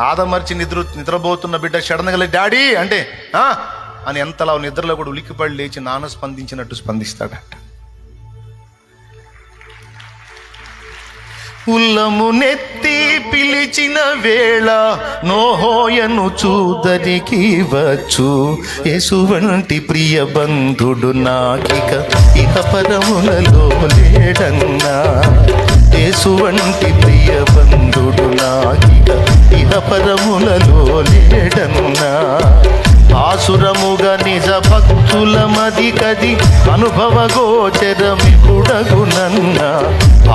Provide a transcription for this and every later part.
ఆదమర్చి నిద్ర నిద్రపోతున్న బిడ్డ షడనగల డాడీ! అంటే "ఆ?" అని ఎంతలా నిద్రలో కూడా ఉలిక్కిపడి లేచి నాన్న స్పందించినట్టు స్పందిస్తాడట. ఉల్లము నెత్తి పిలిచిన వేళ నోహోయను చూదరికి వచ్చు. ఎసువంటి ప్రియ బంధుడు నాకిక ఇక పరములలో లేడన్నా. ఎసువంటి ప్రియ బంధుడు నాకిక ఇహపరములలో లేడన్నా ఆసురముగా నిజ భక్తుల మది కది అనుభవ గోచరమిపుడగునన్న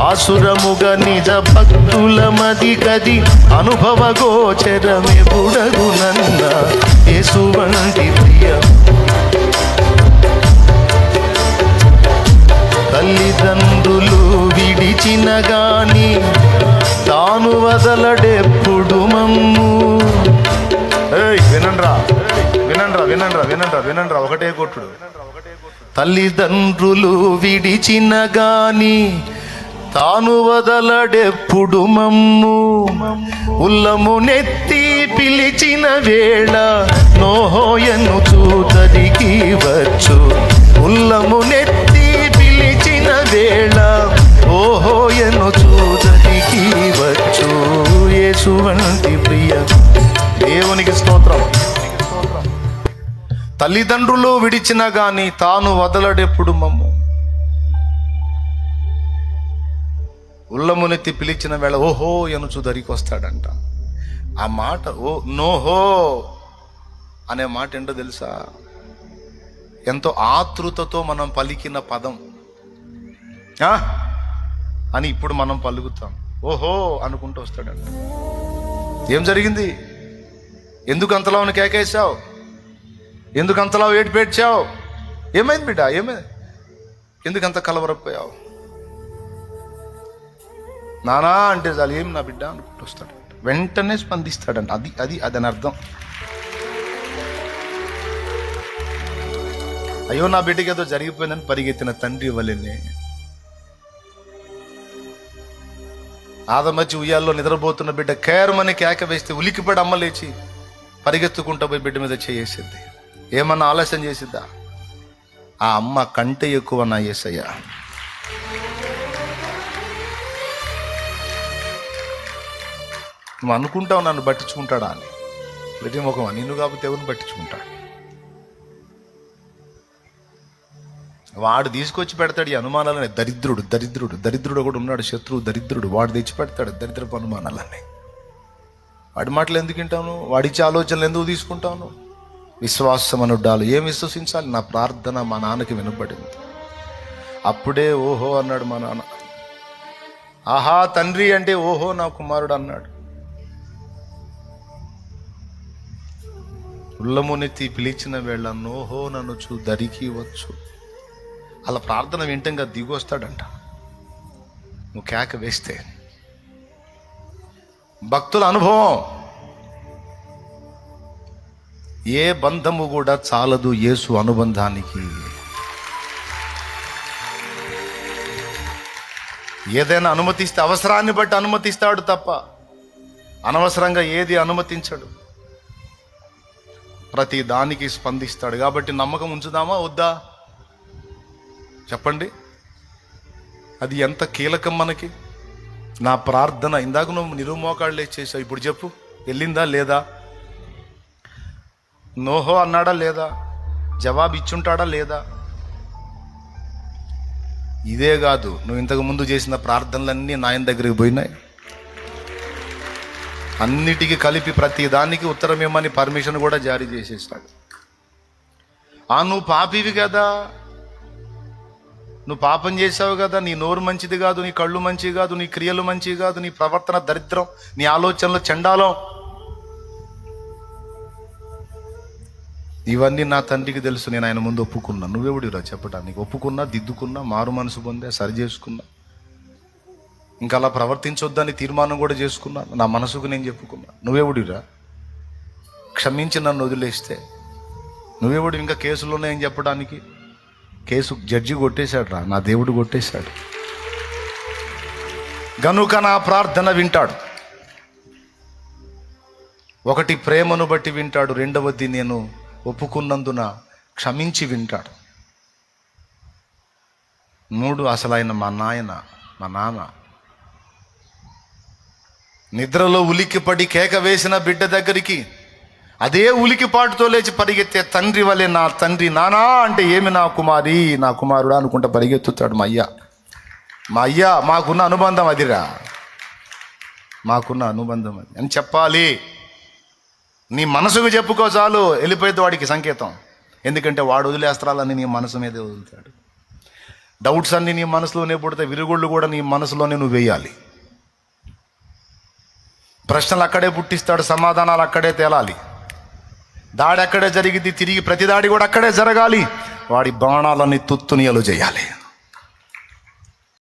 ఆసురముగా నిజ భక్తుల మది కది అనుభవ గోచరమిపుడగునన్న యేసువంటి ప్రియ. తల్లిదండ్రులు విడిచిన గాని తాను వదలడెప్పుడు వినండ్రా వినండ్రా ఒకటే కొట్టుడు. తల్లిదండ్రులు విడిచిన గాని తాను వదలడెప్పుడు మమ్ము ఉల్లము నెత్తి పిలిచిన వేళ నోహోయను చూతరికి వచ్చు. ఉల్లము నెత్తి పిలిచిన వేళ ఓహోయను చూతరికి వచ్చు. యేసువంటి ప్రియ తల్లిదండ్రులు విడిచిన గాని తాను వదలడెప్పుడు మమ్ము. ఉల్లమునెత్తి పిలిచిన వేళ ఓహో ఎనుచు దరికి వస్తాడంట ఆ మాట ఓ నోహో అనే మాట ఏంటో తెలుసా? ఎంతో ఆతృతతో మనం పలికిన పదం. ఆ? అని ఇప్పుడు మనం పలుకుతాం. ఓహో అనుకుంటూ వస్తాడంట. ఏం జరిగింది? ఎందుకు అంతలో కేకేశావు? ఎందుకు అంతలా వేడి పేడ్చావు ఏమైంది బిడ్డ? ఏమైంది? ఎందుకు అంత కలవరపోయావు? నానా అంటే చాలు ఏం నా బిడ్డ అనుకుంటూ వస్తాడు. వెంటనే స్పందిస్తాడంట. అది అది అదని అర్థం. అయ్యో నా బిడ్డకి ఏదో జరిగిపోయిందని పరిగెత్తిన తండ్రి వల్లనే ఆదమచ్చి ఉయ్యాల్లో నిద్రపోతున్న బిడ్డ కేరమని కేక వేస్తే ఉలికిపడి అమ్మలేచి పరిగెత్తుకుంటూ పోయి బిడ్డ మీద చేసేసింది ఏమన్నా ఆలస్యం చేసిద్దా? ఆ అమ్మ కంటే ఎక్కువ నా ఏసయ్య నువ్వు అనుకుంటావు నన్ను పట్టించుకుంటాడా అని. ప్రతి ముఖం నిన్ను కాకపోతే ఎవరిని పట్టించుకుంటాడు? వాడు తీసుకొచ్చి పెడతాడు ఈ అనుమానాలని దరిద్రుడు దరిద్రుడు దరిద్రుడు కూడా ఉన్నాడు శత్రువు దరిద్రుడు. వాడు తెచ్చి పెడతాడు దరిద్రపు అనుమానాలన్నీ. వాడి మాటలు ఎందుకు వింటాను వాడిచ్చే ఆలోచనలు ఎందుకు తీసుకుంటాను విశ్వాసం అనుడ్డాలు ఏం విశ్వసించాలి? నా ప్రార్థన మా నాన్నకి వినపడింది అప్పుడే ఓహో అన్నాడు మా నాన్న. ఆహా తండ్రి అంటే ఓహో నా కుమారుడు అన్నాడు. ఉల్లమునెత్తి పిలిచిన వేళ నోహో నన్ను చూ దరికి వచ్చు. అలా ప్రార్థన వింటంగా దిగొస్తాడంట నువ్వు కేక వేస్తే భక్తుల అనుభవం. ఏ బంధము కూడా చాలదు యేసు అనుబంధానికి. ఏదైనా అనుమతిస్తే అవసరాన్ని బట్టి అనుమతిస్తాడు తప్ప అనవసరంగా ఏది అనుమతించడు. ప్రతి దానికి స్పందిస్తాడు. కాబట్టి నమ్మకం ఉంచుదామా? వద్దా? చెప్పండి. అది ఎంత కీలకం మనకి? నా ప్రార్థన ఇందాక నువ్వు నిరుమోకాళ్ళు చేసావు. ఇప్పుడు చెప్పు. వెళ్ళిందా లేదా? నోహో అన్నాడా లేదా? జవాబు ఇచ్చుంటాడా లేదా? ఇదే కాదు నువ్వు ఇంతకు ముందు చేసిన ప్రార్థనలన్నీ నాయన దగ్గరికి పోయినాయి. అన్నిటికీ కలిపి ప్రతి దానికి ఉత్తరం ఇవ్వమని పర్మిషన్ కూడా జారీ చేసేసాడు ఆ నువ్వు పాపివి కదా. నువ్వు పాపం చేసావు కదా. నీ నోరు మంచిది కాదు నీ కళ్ళు మంచివి కాదు నీ క్రియలు మంచివి కాదు నీ ప్రవర్తన దరిద్రం నీ ఆలోచనలు చండాలం. ఇవన్నీ నా తండ్రికి తెలుసు నేను ఆయన ముందు ఒప్పుకున్నా. నువ్వెవడిరా చెప్పడానికి ఒప్పుకున్నా దిద్దుకున్నా మారు మనసు పొందా సరి చేసుకున్నా. ఇంకా అలా ప్రవర్తించొద్దని తీర్మానం కూడా చేసుకున్నా. నా మనసుకు నేను చెప్పుకున్నా. నువ్వెవడిరా క్షమించి నన్ను వదిలేస్తే. నువ్వెవడు ఇంకా కేసులు ఉన్నాయని చెప్పడానికి. కేసు జడ్జి కొట్టేశాడు రా నా దేవుడు కొట్టేశాడు. గనుక నా ప్రార్థన వింటాడు. ఒకటి ప్రేమను బట్టి వింటాడు రెండవది నేను ఒప్పుకున్నందున క్షమించి వింటాడు. మూడు అసలు ఆయన మా నాయన మా నాన్న. నిద్రలో ఉలిక్కిపడి కేక వేసిన బిడ్డ దగ్గరికి అదే ఉలికిపాటుతో లేచి పరిగెత్తే తండ్రి వలె నా తండ్రి నానా అంటే ఏమి నా కుమారి? నా కుమారుడా అనుకుంటా పరిగెత్తుతాడు మా అయ్య. మా అయ్య మాకున్న అనుబంధం అదిరా. మాకున్న అనుబంధం అది. అని చెప్పాలి. నీ మనసుకు చెప్పుకో చాలు వెళ్ళిపోయేది వాడికి సంకేతం. ఎందుకంటే వాడు వదిలేస్త్రాలన్నీ నీ మనసు మీదే వదులుతాడు. డౌట్స్ అన్నీ నీ మనసులోనే పుడితే విరుగుళ్ళు కూడా నీ మనసులోనే నువ్వు వేయాలి. ప్రశ్నలు అక్కడే పుట్టిస్తాడు సమాధానాలు అక్కడే తేలాలి. దాడి అక్కడే జరిగింది తిరిగి ప్రతి దాడి కూడా అక్కడే జరగాలి. వాడి బాణాలన్నీ తుత్తునియలు చేయాలి.